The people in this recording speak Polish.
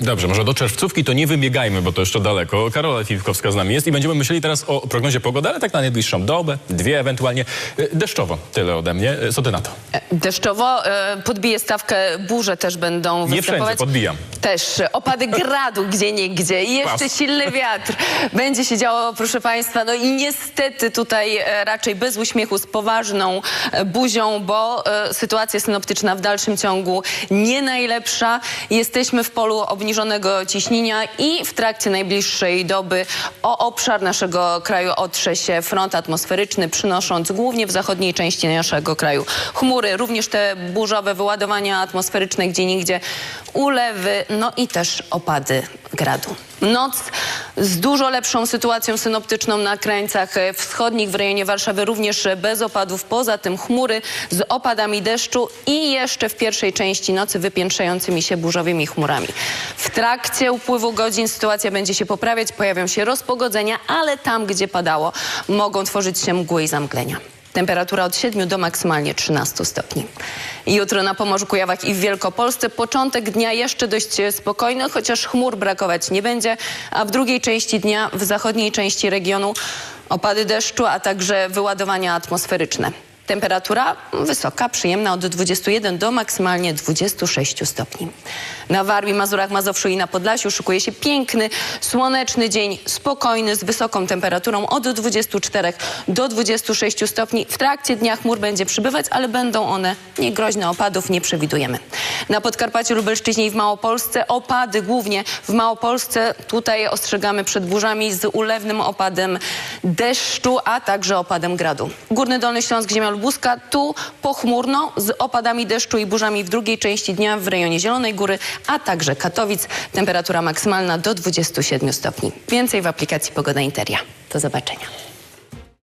Dobrze, może do czerwcówki to nie wybiegajmy, bo to jeszcze daleko. Karola Filiwkowska z nami jest i będziemy myśleli teraz o prognozie pogody, ale tak na najbliższą dobę, dwie ewentualnie. Y, Deszczowo, tyle ode mnie. Y, Co ty na to? Deszczowo e, podbije stawkę, burze też będą Nie wszędzie, występować. podbijam. Też e, opady gradu gdzie niegdzie i jeszcze Pas. silny wiatr. Będzie się działo, proszę Państwa, no i niestety tutaj e, raczej bez uśmiechu, z poważną e, buzią, bo e, sytuacja synoptyczna w dalszym ciągu nie najlepsza. Jesteśmy w polu obniżonego ciśnienia i w trakcie najbliższej doby o obszar naszego kraju otrze się front atmosferyczny, przynosząc głównie w zachodniej części naszego kraju chmury, również te burzowe wyładowania atmosferyczne gdzie nigdzie, ulewy, no i też opady gradu. Noc z dużo lepszą sytuacją synoptyczną na krańcach wschodnich w rejonie Warszawy, również bez opadów. Poza tym chmury z opadami deszczu i jeszcze w pierwszej części nocy wypiętrzającymi się burzowymi chmurami. W trakcie upływu godzin sytuacja będzie się poprawiać, pojawią się rozpogodzenia, ale tam, gdzie padało, mogą tworzyć się mgły i zamglenia. Temperatura od 7 do maksymalnie 13 stopni. Jutro na Pomorzu, Kujawach i w Wielkopolsce początek dnia jeszcze dość spokojny, chociaż chmur brakować nie będzie, a w drugiej części dnia w zachodniej części regionu opady deszczu, a także wyładowania atmosferyczne. Temperatura wysoka, przyjemna od 21 do maksymalnie 26 stopni. Na Warmii, Mazurach, Mazowszu i na Podlasiu szykuje się piękny, słoneczny dzień, spokojny, z wysoką temperaturą od 24 do 26 stopni. W trakcie dnia chmur będzie przybywać, ale będą one niegroźne, opadów nie przewidujemy. Na Podkarpaciu, Lubelszczyźnie i w Małopolsce opady, głównie w Małopolsce. Tutaj ostrzegamy przed burzami z ulewnym opadem deszczu, a także opadem gradu. Górny Dolny Śląsk, ziemia lubuska, tu pochmurno z opadami deszczu i burzami w drugiej części dnia w rejonie Zielonej Góry, a także Katowic. Temperatura maksymalna do 27 stopni. Więcej w aplikacji Pogoda Interia. Do zobaczenia.